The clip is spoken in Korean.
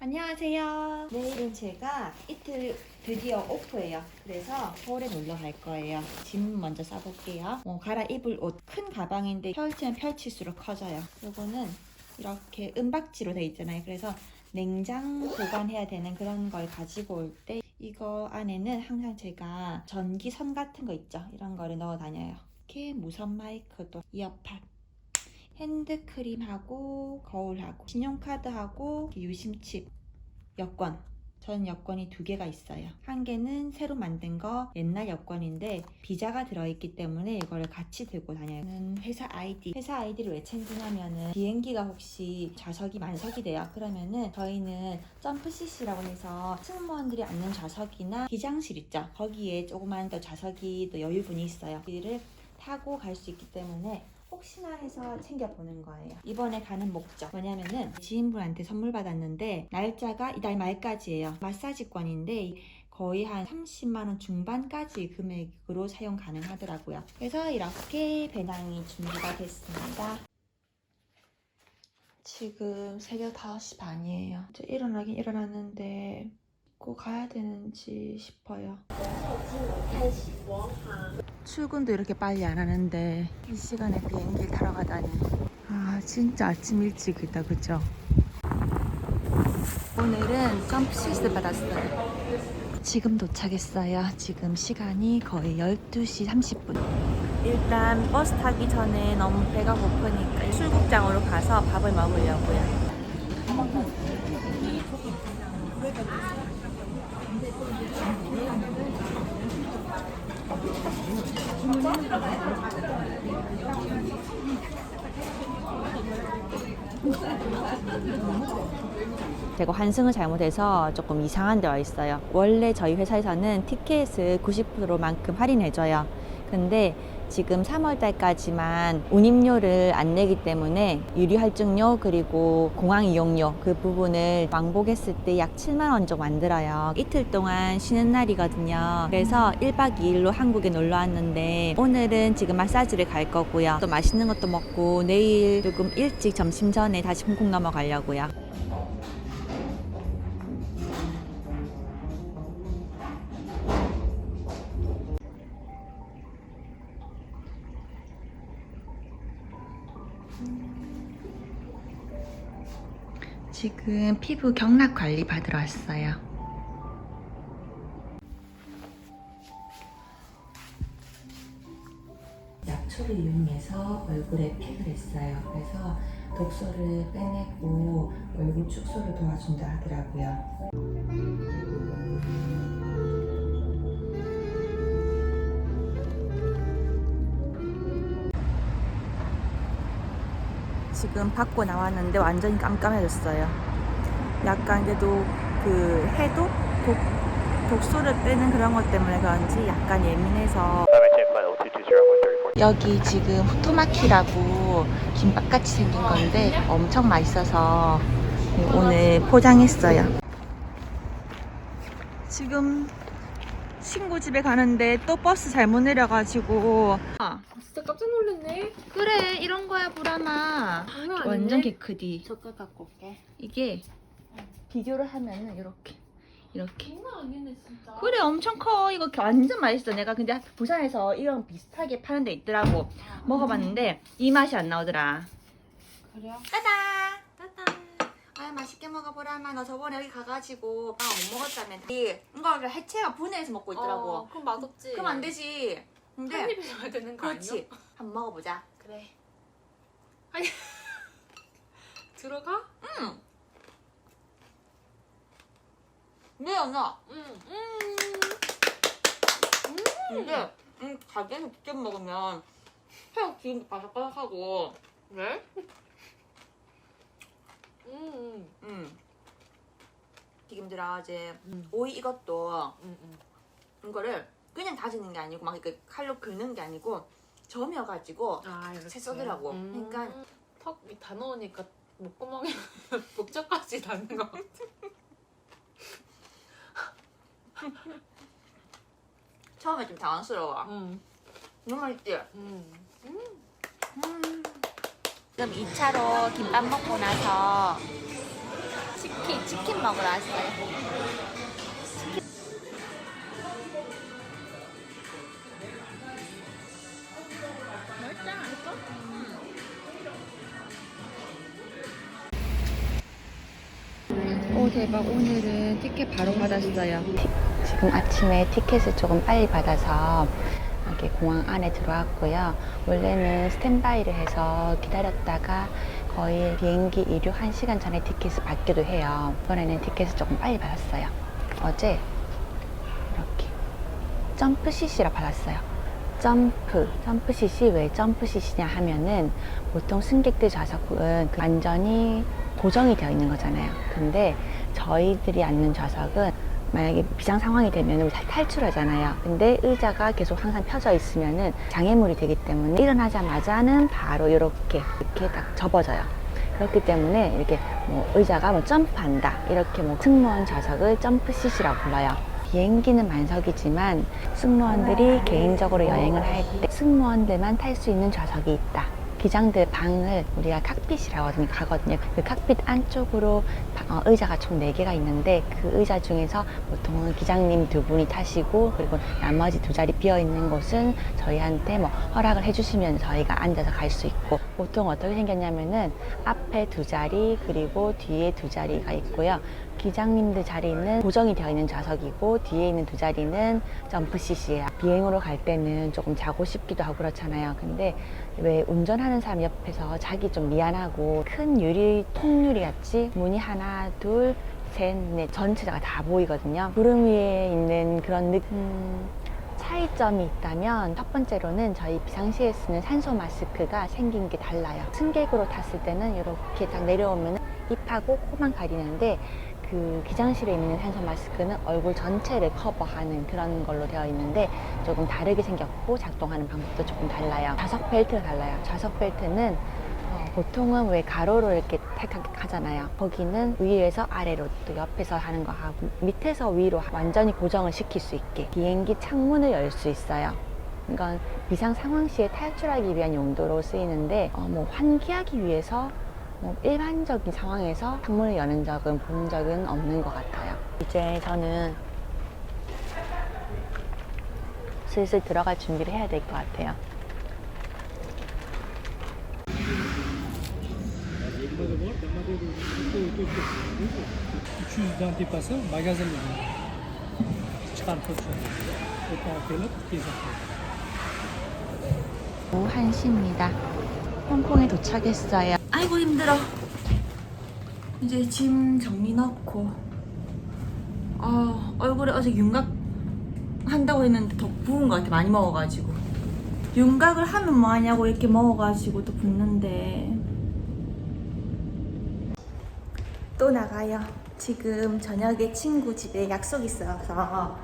안녕하세요. 내일은 제가 이틀 드디어 오프예요. 그래서 서울에 놀러 갈 거예요. 짐 먼저 싸볼게요. 어, 갈아입을 옷 큰 가방인데 펼치면 펼칠수록 커져요. 요거는 이렇게 은박지로 돼 있잖아요. 그래서 냉장 보관해야 되는 그런 걸 가지고 올 때 이거 안에는 항상 제가 전기선 같은 거 있죠. 이런 거를 넣어 다녀요. 이렇게 무선 마이크도 이어팟 핸드크림하고 거울하고 신용카드하고 유심칩 여권. 전 여권이 두 개가 있어요. 한 개는 새로 만든 거 옛날 여권인데 비자가 들어있기 때문에 이거를 같이 들고 다녀요. 회사 아이디. 회사 아이디를 왜 챙기냐면은 비행기가 혹시 좌석이 만석이 돼요? 그러면은 저희는 점프 CC라고 해서 승무원들이 앉는 좌석이나 기장실 있죠? 거기에 조그만 더 좌석이 또 여유분이 있어요. 이를 타고 갈 수 있기 때문에 혹시나 해서 챙겨보는 거예요. 이번에 가는 목적 뭐냐면은 지인분한테 선물 받았는데 날짜가 이달 말까지예요. 마사지권인데 거의 한 30만 원 중반까지 금액으로 사용 가능하더라고요. 그래서 이렇게 배낭이 준비가 됐습니다. 지금 새벽 5시 반이에요. 이제 일어나긴 일어났는데 꼭 가야 되는지 싶어요. 출근도 이렇게 빨리 안 하는데 이 시간에 비행기 타러 가다니. 아 진짜 아침 일찍이다 그죠? 오늘은 점프시스 받았어요. 지금 도착했어요. 지금 시간이 거의 12시 30분. 일단 버스 타기 전에 너무 배가 고프니까 출국장으로 가서 밥을 먹으려고요 제가 환승을 잘못해서 조금 이상한 데와 있어요. 원래 저희 회사에서는 티켓을 90%만큼 할인해줘요. 근데 지금 3월 달까지만 운임료를 안 내기 때문에 유리 할증료 그리고 공항 이용료 그 부분을 왕복했을 때 약 7만 원 정도 만들어요. 이틀 동안 쉬는 날이거든요. 그래서 1박 2일로 한국에 놀러 왔는데 오늘은 지금 마사지를 갈 거고요. 또 맛있는 것도 먹고 내일 조금 일찍 점심 전에 다시 홍콩 넘어가려고요. 지금 피부 경락 관리 받으러 왔어요. 약초를 이용해서 얼굴에 팩을 했어요. 그래서 독소를 빼내고 얼굴 축소를 도와준다 하더라고요. 지금 받고 나왔는데 완전히 깜깜해졌어요. 약간 그래도 그 해도 독, 독소를 빼는 그런 것 때문에 그런지 약간 예민해서 여기 지금 후토마키라고 김밥같이 생긴 건데 엄청 맛있어서 오늘 포장했어요. 지금 친구 집에 가는데 또 버스 잘못 내려가지고. 아, 진짜 깜짝 놀랐네. 그래 이런 거야 장난 아닌데? 완전 개크디. 젓갈 갖고 올게. 이게 비교를 하면은 이렇게 이렇게. 장난 아니네 진짜. 그래 엄청 커. 이거 완전 맛있어. 내가 근데 부산에서 이런 비슷하게 파는 데 있더라고. 먹어봤는데 이 맛이 안 나오더라. 그래요? 따다 따다 아 맛있게 먹어보라마 너 저번에 여기 가가지고 빵 못 먹었다며 이 이거를 해체가 분해해서 먹고 있더라고 어, 그럼 맛없지. 그럼 안 되지 근데 한 입에 넣어야 되는 거 그렇지 아니야? 한번 먹어보자 그래. 아니 들어가? 음. 네 언나 응. 음. 근데 음, 가게에서 직접 먹으면 회 지금 바삭바삭하고 왜? 음. 음. 튀김들아 이제 음. 오이 이것도 음. 음. 이거를 그냥 다지는 게 아니고 막 이렇게 칼로 긁는 게 아니고 저며가지고 아 이렇게. 채 쏘더라고. 음. 그러니까 턱다 넣으니까 목구멍에 목젖까지 닿는 거 같아. 처음에 좀 당황스러워. 음. 너무 맛있지? 음. 음. 지금 2차로 김밥 먹고 나서 치킨, 치킨 먹으러 왔어요. 오 대박 오늘은 티켓 바로 받았어요. 지금 아침에 티켓을 조금 빨리 받아서 이렇게 공항 안에 들어왔고요. 원래는 스탠바이를 해서 기다렸다가 거의 비행기 이륙 1시간 전에 티켓을 받기도 해요. 이번에는 티켓을 조금 빨리 받았어요. 어제 이렇게 점프 CC라 받았어요. 점프, 점프 CC 왜 점프 CC냐 하면은 보통 승객들 좌석은 그 완전히 고정이 되어 있는 거잖아요. 근데 저희들이 앉는 좌석은 만약에 비상 상황이 되면 우리 다 탈출하잖아요. 근데 의자가 계속 항상 펴져 있으면은 장애물이 되기 때문에 일어나자마자는 바로 이렇게 이렇게 딱 접어져요. 그렇기 때문에 이렇게 뭐 의자가 뭐 점프한다 이렇게 뭐 승무원 좌석을 점프 시시라고 불러요. 비행기는 만석이지만 승무원들이 개인적으로 여행을 할 때 승무원들만 탈 수 있는 좌석이 있다. 기장들 방을 우리가 칵핏이라고 하거든요. 그 칵핏 안쪽으로 바- 어, 의자가 총 4개가 있는데 그 의자 중에서 보통은 기장님 두 분이 타시고 그리고 나머지 두 자리 비어 있는 곳은 저희한테 뭐 허락을 해주시면 저희가 앉아서 갈 수 있고 보통 어떻게 생겼냐면은 앞에 두 자리 그리고 뒤에 두 자리가 있고요. 기장님들 자리는 고정이 되어 있는 좌석이고 뒤에 있는 두 자리는 점프 CC예요. 비행으로 갈 때는 조금 자고 싶기도 하고 그렇잖아요. 근데 왜 운전하는 사람 옆에서 자기 좀 미안하고 큰 유리 통유리 같이 문이 하나 둘 셋, 넷 전체가 다 보이거든요. 구름 위에 있는 그런 느, 음, 차이점이 있다면 첫 번째로는 저희 비상시에 쓰는 산소 마스크가 생긴 게 달라요. 승객으로 탔을 때는 이렇게 딱 내려오면 입하고 코만 가리는데 그 기장실에 있는 산소 마스크는 얼굴 전체를 커버하는 그런 걸로 되어 있는데 조금 다르게 생겼고 작동하는 방법도 조금 달라요. 좌석 벨트가 달라요. 좌석 벨트는 어, 보통은 왜 가로로 이렇게 탈착 하잖아요. 거기는 위에서 아래로 또 옆에서 하는 거 하고 밑에서 위로 완전히 고정을 시킬 수 있게 비행기 창문을 열 수 있어요. 이건 비상 상황 시에 탈출하기 위한 용도로 쓰이는데 어, 뭐 환기하기 위해서 뭐 일반적인 상황에서 창문을 여는 적은 본 적은 없는 것 같아요. 이제 저는 슬슬 들어갈 준비를 해야 될 것 같아요. Üçüncüden pipası magazin ürünü. Çıkartıyorsun. Otomatikle 계속. 오후 1시입니다. 홍콩에 도착했어요. 아이고 힘들어. 이제 짐 정리 넣고 아, 얼굴에 어제 윤곽 한다고 했는데 더 부은 것 같아. 많이 먹어가지고. 윤곽을 하면 뭐하냐고 이렇게 먹어가지고 또 붓는데 또 나가요. 지금 저녁에 친구 집에 약속 있어서